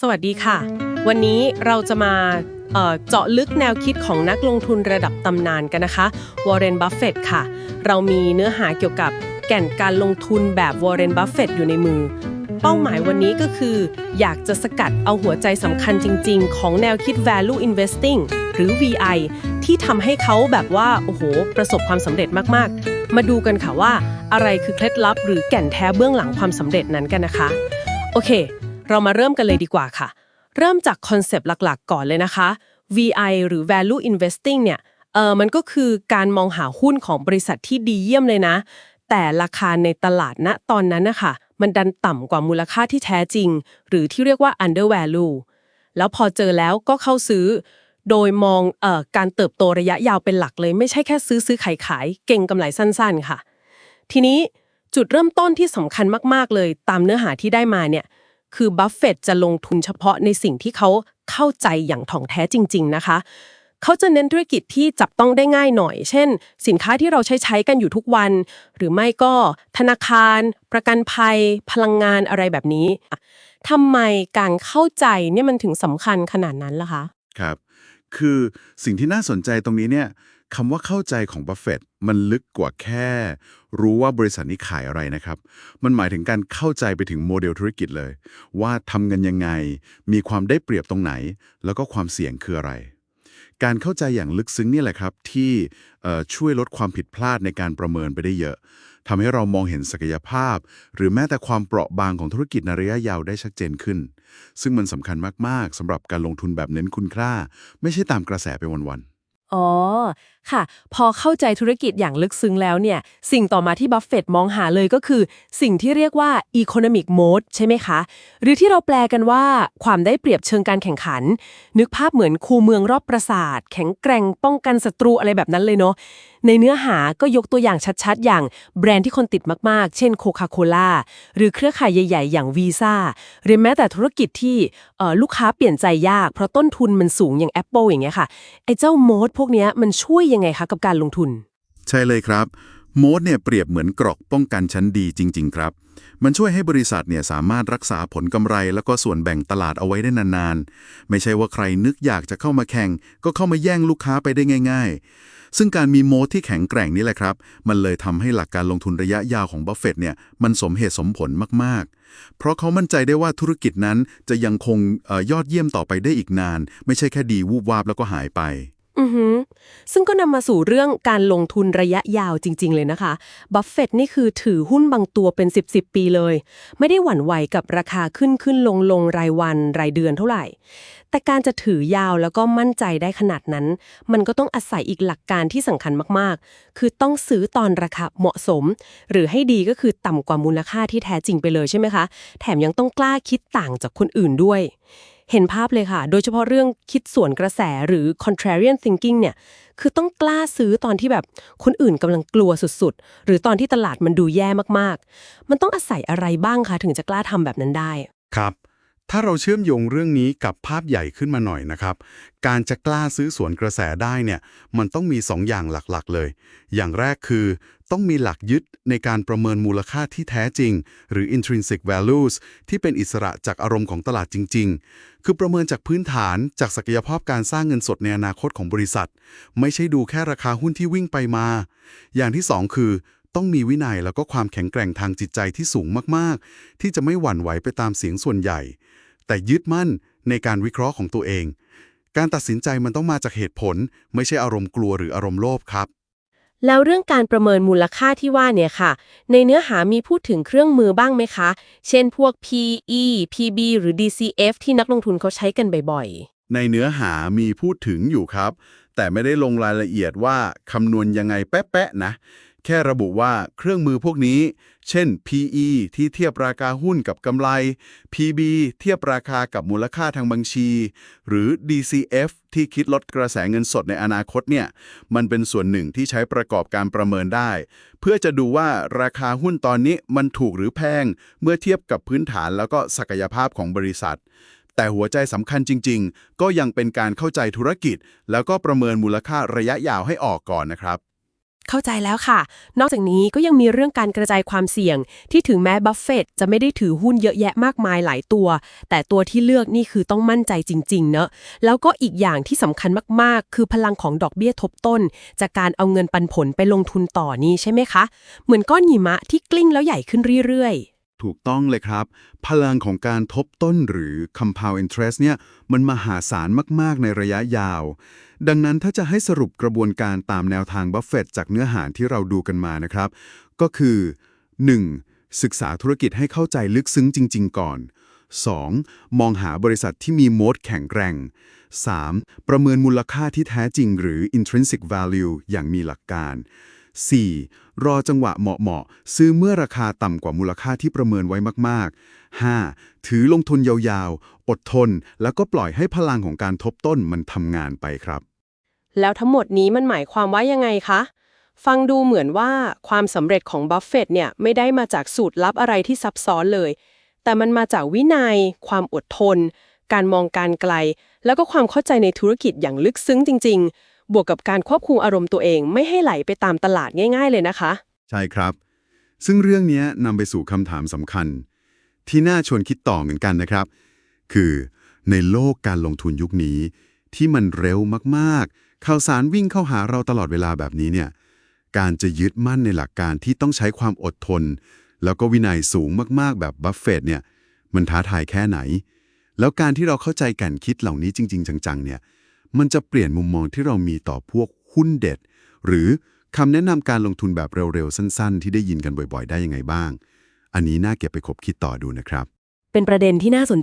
สวัสดีค่ะ วันนี้เราจะมาเจาะลึกแนวคิดของนักลงทุนระดับตำนานกันนะคะวอร์เรนบัฟเฟตค่ะ เรามีเนื้อหาเกี่ยวกับแก่นการลงทุนแบบวอร์เรนบัฟเฟตอยู่ในมือ เป้าหมายวันนี้ก็คือ อยากจะสกัดเอาหัวใจสำคัญจริง ๆ ของแนวคิด value investing หรือ VI ที่ทำให้เขาแบบว่า โอ้โห ประสบความสำเร็จมากๆ มาดูกันค่ะว่าอะไรคือเคล็ดลับหรือแก่นแท้เบื้องหลังความสำเร็จนั้นกันนะคะ โอเค เรามาเริ่มกันเลยดีกว่าค่ะ เริ่มจากคอนเซปต์หลักๆ ก่อนเลยนะคะ VI หรือ value investing เนี่ยเออมันก็คือการมองหาหุ้นของบริษัทที่ดีเยี่ยมเลยนะ แต่ราคาในตลาดณตอนนั้นนะคะมันดันต่ำกว่ามูลค่าที่แท้จริง หรือที่เรียกว่า under value แล้วพอเจอแล้วก็เข้าซื้อ โดยมองเอ่อการเติบโตระยะยาวเป็นหลักเลย ไม่ใช่แค่ซื้อซื้อขายขายเก่งกำไรสั้น ๆ ค่ะ ทีนี้จุดเริ่มต้นที่สำคัญมาก ๆ เลยตามเนื้อหาที่ได้มาเนี่ย คือบัฟเฟตจะลงทุนเฉพาะในสิ่งที่เขาเข้าใจอย่างถ่องแท้จริง ๆ นะคะ เขาจะเน้นธุรกิจที่จับต้องได้ง่ายหน่อย เช่น สินค้าที่เราใช้ใช้กันอยู่ทุกวัน หรือไม่ก็ธนาคาร ประกันภัย พลังงานอะไรแบบนี้ทำไมการเข้าใจเนี่ยมันถึงสำคัญขนาดนั้นล่ะคะ ครับ คือสิ่งที่น่าสนใจตรงนี้เนี่ย คำว่าเข้าใจของบัฟเฟต์มันลึกกว่าแค่ รู้ว่าบริษัทนี้ขายอะไรนะครับ มันหมายถึงการเข้าใจไปถึงโมเดลธุรกิจเลย ว่าทำเงินยังไง มีความได้เปรียบตรงไหน แล้วก็ความเสี่ยงคืออะไร การเข้าใจอย่างลึกซึ้งนี่แหละครับ ที่ช่วยลดความผิดพลาดในการประเมินไปได้เยอะทำให้เรามองเห็นศักยภาพ หรือแม้แต่ความเปราะบางของธุรกิจในระยะยาวได้ชัดเจนขึ้น ซึ่งมันสำคัญมากๆสำหรับการลงทุนแบบเน้นคุณค่า ไม่ใช่ตามกระแสไปวันๆ อ๋อ ค่ะ พอเข้าใจธุรกิจอย่างลึกซึ้งแล้วเนี่ย สิ่งต่อมาที่บัฟเฟตต์มองหาเลยก็คือ สิ่งที่เรียกว่า economic mode ใช่ไหมคะ หรือที่เราแปลกันว่า ความได้เปรียบเชิงการแข่งขัน นึกภาพเหมือนคูเมืองรอบปราสาท แข็งแกร่งป้องกันศัตรูอะไรแบบนั้นเลยเนาะ ในเนื้อหาก็ยกตัวอย่างชัดๆ อย่างแบรนด์ที่คนติดมากๆ เช่นโคคาโคล่าหรือเครือข่ายใหญ่ ๆ อย่างวีซ่าหรือแม้แต่ธุรกิจที่ลูกค้าเปลี่ยนใจยาก เพราะต้นทุนมันสูงอย่าง Apple อย่างเงี้ยค่ะไอ้เจ้าโมดพวกเนี้ยมันช่วยยังไงคะกับการลงทุน ใช่เลยครับ โมดเนี่ยเปรียบเหมือนกรอกป้องกันชั้นดีจริง ๆ ครับ มันช่วยให้บริษัทเนี่ยสามารถรักษาผลกำไร แล้วก็ส่วนแบ่งตลาดเอาไว้ได้นานๆ ไม่ใช่ว่าใครนึกอยากจะเข้ามาแข่ง ก็เข้ามาแย่งลูกค้าไปได้ง่าย ๆ ซึ่งการมีโมดที่แข็งแกร่งนี่แหละครับ มันเลยทำให้หลักการลงทุนระยะยาวของบัฟเฟต์เนี่ยมันสมเหตุสมผลมากๆ เพราะเขามั่นใจได้ว่าธุรกิจนั้นจะยังคงออยอดเยี่ยมต่อไปได้อีกนาน ไม่ใช่แค่ดีวูบวาบแล้วก็หายไป อือหือซึ่งก็นำมาสู่เรื่องการลงทุนระยะยาวจริง ๆ เลยนะคะ บัฟเฟตต์นี่คือถือหุ้นบางตัวเป็น 10 10ปีเลย ไม่ได้หวั่นไหวกับราคาขึ้นขึ้นลงลงรายวันรายเดือนเท่าไหร่ แต่การจะถือยาวแล้วก็มั่นใจได้ขนาดนั้น มันก็ต้องอาศัยอีกหลักการที่สำคัญมากๆ คือต้องซื้อตอนราคาเหมาะสม หรือให้ดีก็คือต่ำกว่ามูลค่าที่แท้จริงไปเลยใช่ไหมคะ แถมยังต้องกล้าคิดต่างจากคนอื่นด้วย เห็นภาพเลยค่ะ โดยเฉพาะเรื่องคิดสวนกระแสหรือ contrarian thinking เนี่ย คือต้องกล้าซื้อตอนที่แบบคนอื่นกำลังกลัวสุดๆ หรือตอนที่ตลาดมันดูแย่มากๆ มันต้องอาศัยอะไรบ้างคะถึงจะกล้าทำแบบนั้นได้ ครับ ถ้าเราเชื่อมโยงเรื่องนี้กับภาพใหญ่ขึ้นมาหน่อยนะครับ การจะกล้าซื้อสวนกระแสได้เนี่ย มันต้องมี 2 อย่างหลักๆ เลย อย่างแรกคือ ต้องมีหลักยึดในการประเมินมูลค่าที่แท้จริง หรือ intrinsic values ที่เป็นอิสระจากอารมณ์ของตลาดจริง ๆ คือประเมินจากพื้นฐานจากศักยภาพการสร้างเงินสดในอนาคตของบริษัท ไม่ใช่ดูแค่ราคาหุ้นที่วิ่งไปมา อย่างที่สองคือต้องมีวินัยแล้วก็ความแข็งแกร่งทางจิตใจที่สูงมากๆ ที่จะไม่หวั่นไหวไปตามเสียงส่วนใหญ่ แต่ยึดมั่นในการวิเคราะห์ของตัวเอง การตัดสินใจมันต้องมาจากเหตุผล ไม่ใช่อารมณ์กลัวหรืออารมณ์โลภครับ แล้วเรื่องการประเมินมูลค่าที่ว่าเนี่ยค่ะ ในเนื้อหามีพูดถึงเครื่องมือบ้างไหมคะ เช่นพวก PE PB หรือ DCF ที่นักลงทุนเขาใช้กันบ่อยๆ ในเนื้อหามีพูดถึงอยู่ครับ แต่ไม่ได้ลงรายละเอียดว่าคำนวณยังไงแป๊ะๆนะ แค่ระบุว่าเครื่องมือพวกนี้ เช่น PE ที่เทียบราคาหุ้นกับกำไร PB เทียบราคากับมูลค่าทางบัญชี หรือ DCF ที่คิดลดกระแสเงินสดในอนาคตเนี่ย มันเป็นส่วนหนึ่งที่ใช้ประกอบการประเมินได้ เพื่อจะดูว่าราคาหุ้นตอนนี้มันถูกหรือแพง เมื่อเทียบกับพื้นฐานแล้วก็ศักยภาพของบริษัทแต่หัวใจสำคัญจริง ๆ ก็ยังเป็นการเข้าใจธุรกิจ แล้วก็ประเมินมูลค่าระยะยาวให้ออกก่อนนะครับ เข้าใจแล้วค่ะ นอกจากนี้ก็ยังมีเรื่องการกระจายความเสี่ยง ที่ถึงแม้บัฟเฟตจะไม่ได้ถือหุ้นเยอะแยะมากมายหลายตัว แต่ตัวที่เลือกนี่คือต้องมั่นใจจริงๆ เนอะแล้วก็อีกอย่างที่สำคัญมากๆ คือพลังของดอกเบี้ยทบต้น จากการเอาเงินปันผลไปลงทุนต่อนี้ใช่ไหมคะ เหมือนก้อนหิมะที่กลิ้งแล้วใหญ่ขึ้นเรื่อยๆ ถูกต้องเลยครับ พลังของการทบต้นหรือ compound interest เนี่ยมันมหาศาลมาก ๆ ในระยะยาว ดังนั้นถ้าจะให้สรุปกระบวนการตามแนวทางบัฟเฟตจากเนื้อหาที่เราดูกันมานะครับ ก็คือ 1. ศึกษาธุรกิจให้เข้าใจลึกซึ้งจริง ๆ ก่อน 2. มองหาบริษัทที่มีโมดแข็งแกร่ง 3. ประเมินมูลค่าที่แท้จริงหรือ intrinsic value อย่างมีหลักการ 4. รอจังหวะเหมาะๆ ซื้อเมื่อราคาต่ำกว่ามูลค่าที่ประเมินไว้มากๆ 5. ถือลงทุนยาวๆ อดทน แล้วก็ปล่อยให้พลังของการทบต้นมันทำงานไปครับ แล้วทั้งหมดนี้มันหมายความว่ายังไงคะ ฟังดูเหมือนว่าความสำเร็จของบัฟเฟตต์เนี่ยไม่ได้มาจากสูตรลับอะไรที่ซับซ้อนเลย แต่มันมาจากวินัย ความอดทน การมองการไกล แล้วก็ความเข้าใจในธุรกิจอย่างลึกซึ้งจริง ๆ บวกกับการควบคุมอารมณ์ตัวเองไม่ให้ไหลไปตามตลาดง่าย ๆ เลยนะคะ ใช่ครับ ซึ่งเรื่องนี้นำไปสู่คำถามสำคัญ ที่น่าชวนคิดต่อเหมือนกันนะครับ คือในโลกการลงทุนยุคนี้ ที่มันเร็วมากๆ ข่าวสารวิ่งเข้าหาเราตลอดเวลาแบบนี้เนี่ยการจะยึดมั่นในหลักการที่ต้องใช้ความอดทน แล้วก็วินัยสูงมากๆ แบบบัฟเฟต์เนี่ยมันท้าทายแค่ไหน แล้วการที่เราเข้าใจแก่นคิดเหล่านี้จริง ๆ จังๆเนี่ย มันจะเปลี่ยนมุมมองที่เรามีต่อพวกหุ้นเด็ด หรือคำแนะนำการลงทุนแบบเร็วๆ สั้นๆ ที่ได้ยินกันบ่อยๆ ได้ยังไงบ้าง อันนี้น่าเก็บไปคบคิดต่อดูนะครับ เป็นประเด็นที่น่าสน